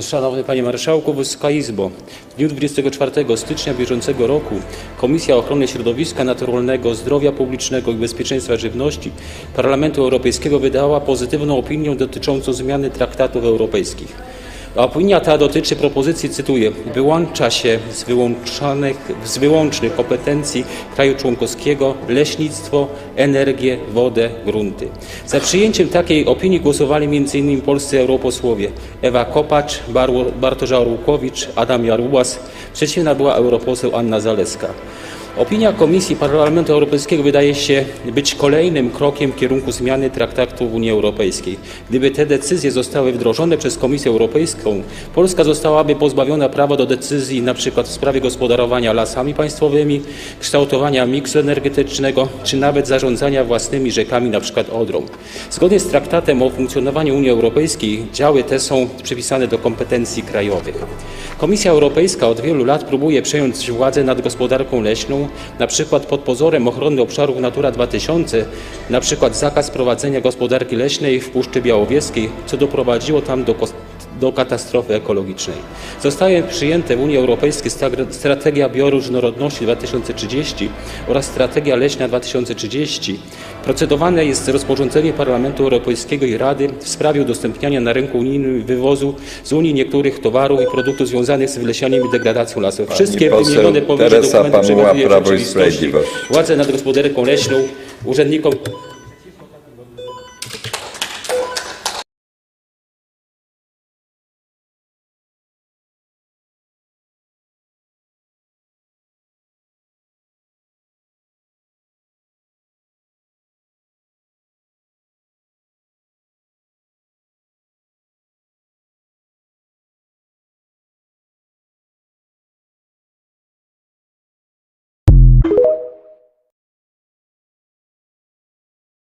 Szanowny Panie Marszałku, Wysoka Izbo. W dniu 24 stycznia bieżącego roku Komisja Ochrony Środowiska Naturalnego, Zdrowia Publicznego i Bezpieczeństwa Żywności Parlamentu Europejskiego wydała pozytywną opinię dotyczącą zmiany traktatów europejskich. Opinia ta dotyczy propozycji, cytuję, wyłącza się z, wyłączonych, z wyłącznych kompetencji kraju członkowskiego leśnictwo, energię, wodę, grunty. Za przyjęciem takiej opinii głosowali m.in. polscy europosłowie Ewa Kopacz, Bar- Bartosz Arłukowicz, Adam Jarubas. Przeciwna była europoseł Anna Zaleska. Opinia Komisji Parlamentu Europejskiego wydaje się być kolejnym krokiem w kierunku zmiany traktatów Unii Europejskiej. Gdyby te decyzje zostały wdrożone przez Komisję Europejską, Polska zostałaby pozbawiona prawa do decyzji np. w sprawie gospodarowania lasami państwowymi, kształtowania miksu energetycznego czy nawet zarządzania własnymi rzekami np. Odrą. Zgodnie z traktatem o funkcjonowaniu Unii Europejskiej działy te są przypisane do kompetencji krajowych. Komisja Europejska od wielu lat próbuje przejąć władzę nad gospodarką leśną, na przykład pod pozorem ochrony obszarów Natura 2000, na przykład zakaz prowadzenia gospodarki leśnej w Puszczy Białowieskiej, co doprowadziło tam do, do katastrofy ekologicznej. Zostaje przyjęte w Unii Europejskiej strategia bioróżnorodności 2030 oraz strategia leśna 2030. Procedowane jest rozporządzenie Parlamentu Europejskiego i Rady w sprawie udostępniania na rynku unijnym wywozu z Unii niektórych towarów i produktów związanych z wylesianiem i degradacją lasów. Wszystkie poseł wymienione powyżej Teresa dokumenty Pamuła, przewidują w Prawo i rzeczywistości Sprawiedliwość. władzę nad gospodarką leśną urzędnikom